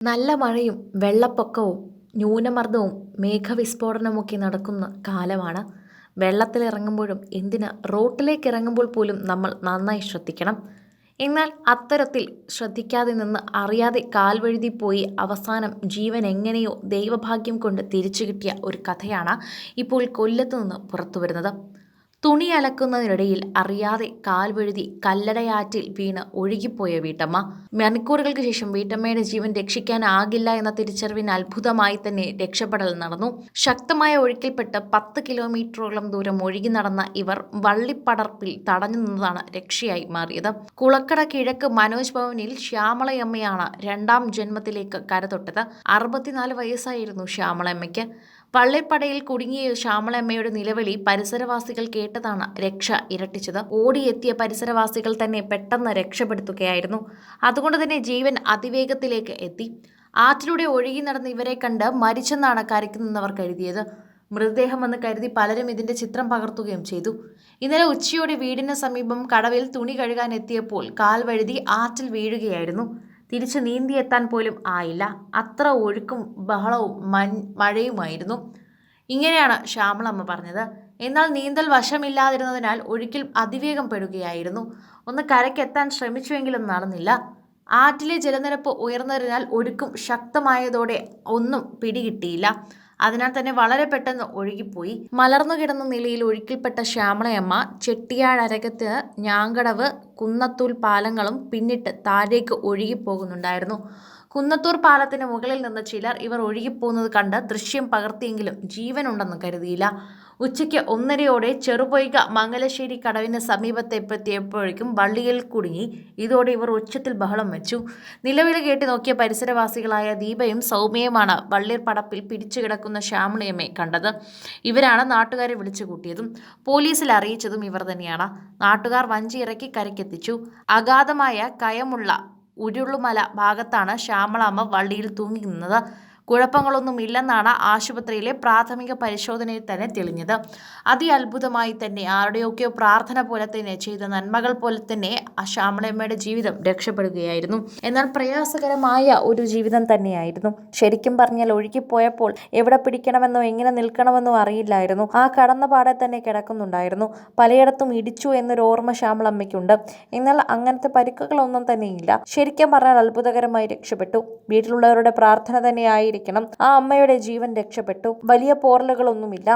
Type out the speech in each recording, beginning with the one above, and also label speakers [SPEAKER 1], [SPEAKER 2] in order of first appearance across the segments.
[SPEAKER 1] നല്ല മഴയും വെള്ളപ്പൊക്കവും ന്യൂനമർദ്ദവും മേഘവിസ്ഫോടനമൊക്കെ നടക്കുന്ന കാലമാണ്. വെള്ളത്തിലിറങ്ങുമ്പോഴും എന്തിന് റോട്ടിലേക്ക് ഇറങ്ങുമ്പോൾ പോലും നമ്മൾ നന്നായി ശ്രദ്ധിക്കണം. എന്നാൽ അത്തരത്തിൽ ശ്രദ്ധിക്കാതെ നിന്ന് അറിയാതെ കാൽവഴുതി പോയി അവസാനം ജീവൻ എങ്ങനെയോ ദൈവഭാഗ്യം കൊണ്ട് തിരിച്ചു കിട്ടിയ ഒരു കഥയാണ് ഇപ്പോൾ കൊല്ലത്തു നിന്ന് പുറത്തു വരുന്നത് തുണി അലക്കുന്നതിനിടയിൽ അറിയാതെ കാൽ വഴുതി കല്ലടയാറ്റിൽ വീണ് ഒഴുകിപ്പോയ വീട്ടമ്മ. മണിക്കൂറുകൾക്ക് ശേഷം വീട്ടമ്മയുടെ ജീവൻ രക്ഷിക്കാനാകില്ല എന്ന തിരിച്ചറിവിന് അത്ഭുതമായി തന്നെ രക്ഷപ്പെടൽ നടന്നു. ശക്തമായ ഒഴുക്കിൽപ്പെട്ട് പത്ത് കിലോമീറ്ററോളം ദൂരം ഒഴുകി നടന്ന ഇവർ വള്ളിപ്പടർപ്പിൽ തടഞ്ഞു നിന്നതാണ് രക്ഷയായി മാറിയത്. കുളക്കട കിഴക്ക് മനോജ് ഭവനിൽ ശ്യാമളയമ്മയാണ് രണ്ടാം ജന്മത്തിലേക്ക് കരതൊട്ടത്. അറുപത്തിനാല് വയസ്സായിരുന്നു ശ്യാമളയമ്മയ്ക്ക്. പള്ളിപ്പടയിൽ കുടുങ്ങിയ ശ്യാമളമ്മയുടെ നിലവിളി പരിസരവാസികൾ കേട്ടതാണ് രക്ഷ ഇരട്ടിച്ചത്. ഓടിയെത്തിയ പരിസരവാസികൾ തന്നെ പെട്ടെന്ന് രക്ഷപ്പെടുത്തുകയായിരുന്നു. അതുകൊണ്ട് തന്നെ ജീവൻ അതിവേഗത്തിലേക്ക് എത്തി. ആറ്റിലൂടെ ഒഴുകി നടന്ന ഇവരെ കണ്ട് മരിച്ചെന്നാണ് കരയ്ക്ക് നിന്നവർ കരുതിയത്. മൃതദേഹമെന്ന് കരുതി പലരും ഇതിന്റെ ചിത്രം പകർത്തുകയും ചെയ്തു. ഇന്നലെ ഉച്ചയോടെ വീടിന് സമീപം കടവിൽ തുണി കഴുകാൻ എത്തിയപ്പോൾ കാൽ വഴുതി ആറ്റിൽ വീഴുകയായിരുന്നു. തിരിച്ച് നീന്തിയെത്താൻ പോലും ആയില്ല. അത്ര ഒഴുക്കും ബഹളവും മൺ മഴയുമായിരുന്നു. ഇങ്ങനെയാണ് ശ്യാമളമ്മ പറഞ്ഞത്. എന്നാൽ നീന്തൽ വശമില്ലാതിരുന്നതിനാൽ ഒഴുക്കിൽ അതിവേഗം പെടുകയായിരുന്നു. ഒന്ന് കരയ്ക്കെത്താൻ ശ്രമിച്ചുവെങ്കിലും നടന്നില്ല. ആറ്റിലെ ജലനിരപ്പ് ഉയർന്നതിനാൽ ഒഴുക്കും ശക്തമായതോടെ ഒന്നും പിടികിട്ടിയില്ല. അതിനാൽ തന്നെ വളരെ പെട്ടെന്ന് ഒഴുകിപ്പോയി. മലർന്നു കിടന്ന നിലയിൽ ഒഴുക്കിൽപ്പെട്ട ശ്യാമളയമ്മ ചെട്ടിയാഴരകത്ത് ഞാങ്കടവ് കുന്നത്തൂൽ പാലങ്ങളും പിന്നിട്ട് താഴേക്ക് ഒഴുകിപ്പോകുന്നുണ്ടായിരുന്നു. കുന്നത്തൂർ പാലത്തിന് മുകളിൽ നിന്ന് ചിലർ ഇവർ ഒഴുകിപ്പോകുന്നത് കണ്ട് ദൃശ്യം പകർത്തിയെങ്കിലും ജീവനുണ്ടെന്ന് കരുതിയില്ല. ഉച്ചയ്ക്ക് ഒന്നരയോടെ ചെറുപൊയ്ക മംഗലശ്ശേരി കടവിന് സമീപത്തെത്തിയപ്പോഴേക്കും വള്ളിയിൽ കുടുങ്ങി. ഇതോടെ ഇവർ ഉച്ചത്തിൽ ബഹളം വെച്ചു. നിലവിളി കേട്ട് നോക്കിയ പരിസരവാസികളായ ദീപയും സൗമ്യയുമാണ് വള്ളിയർ പടപ്പിൽ പിടിച്ചു കിടക്കുന്ന ശ്യാമളിയമ്മയെ കണ്ടത്. ഇവരാണ് നാട്ടുകാരെ വിളിച്ചു കൂട്ടിയതും പോലീസിൽ അറിയിച്ചതും ഇവർ തന്നെയാണ്. നാട്ടുകാർ വഞ്ചി ഇറക്കി കരയ്ക്കെത്തിച്ചു. അഗാധമായ കയമുള്ള ഉരുളുമല ഭാഗത്താണ് ശ്യാമളാമ്മ വള്ളിയിൽ തൂങ്ങി നിന്നത്. കുഴപ്പങ്ങളൊന്നുമില്ലെന്നാണ് ആശുപത്രിയിലെ പ്രാഥമിക പരിശോധനയിൽ തന്നെ തെളിഞ്ഞത്. അതിഅത്ഭുതമായി തന്നെ ആരുടെയൊക്കെയോ പ്രാർത്ഥന പോലെ തന്നെ ചെയ്ത നന്മകൾ പോലെ തന്നെ ആ ശ്യാമളയമ്മയുടെ ജീവിതം രക്ഷപ്പെടുകയായിരുന്നു. എന്നാൽ പ്രയാസകരമായ ഒരു ജീവിതം തന്നെയായിരുന്നു. ശരിക്കും പറഞ്ഞാൽ ഒഴുകിപ്പോയപ്പോൾ എവിടെ പിടിക്കണമെന്നോ എങ്ങനെ നിൽക്കണമെന്നോ അറിയില്ലായിരുന്നു. ആ കടന്ന പാടെ തന്നെ കിടക്കുന്നുണ്ടായിരുന്നു. പലയിടത്തും ഇടിച്ചു എന്നൊരു ഓർമ്മ ശ്യാമളമ്മയ്ക്കുണ്ട് എന്നാൽ അങ്ങനത്തെ പരിക്കുകളൊന്നും തന്നെയില്ല. ശരിക്കും പറഞ്ഞാൽ അത്ഭുതകരമായി രക്ഷപ്പെട്ടു. വീട്ടിലുള്ളവരുടെ പ്രാർത്ഥന തന്നെയായിരിക്കും ആയിരിക്കണം ആ അമ്മയുടെ ജീവൻ രക്ഷപ്പെട്ടു. വലിയ പോറലുകളൊന്നുമില്ല.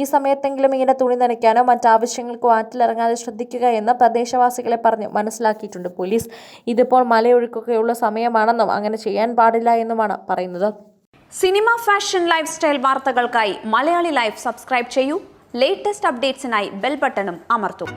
[SPEAKER 1] ഈ സമയത്തെങ്കിലും ഇങ്ങനെ തുണി നനയ്ക്കാനോ മറ്റാവശ്യങ്ങൾക്കോ ആറ്റിലിറങ്ങാതെ ശ്രദ്ധിക്കുക എന്ന് പ്രദേശവാസികളെ പറഞ്ഞു. മനസ്സിലാക്കിയിട്ടുണ്ട് പോലീസ്. ഇതിപ്പോൾ മലയൊഴുക്കൊക്കെയുള്ള സമയമാണെന്നും അങ്ങനെ ചെയ്യാൻ പാടില്ല എന്നുമാണ് പറയുന്നത്.
[SPEAKER 2] സിനിമ ഫാഷൻ ലൈഫ് സ്റ്റൈൽ വാർത്തകൾക്കായി മലയാളി ലൈഫ് സബ്സ്ക്രൈബ് ചെയ്യൂ. ലേറ്റസ്റ്റ് അപ്ഡേറ്റ്സിനായി ബെൽ ബട്ടണും അമർത്തും.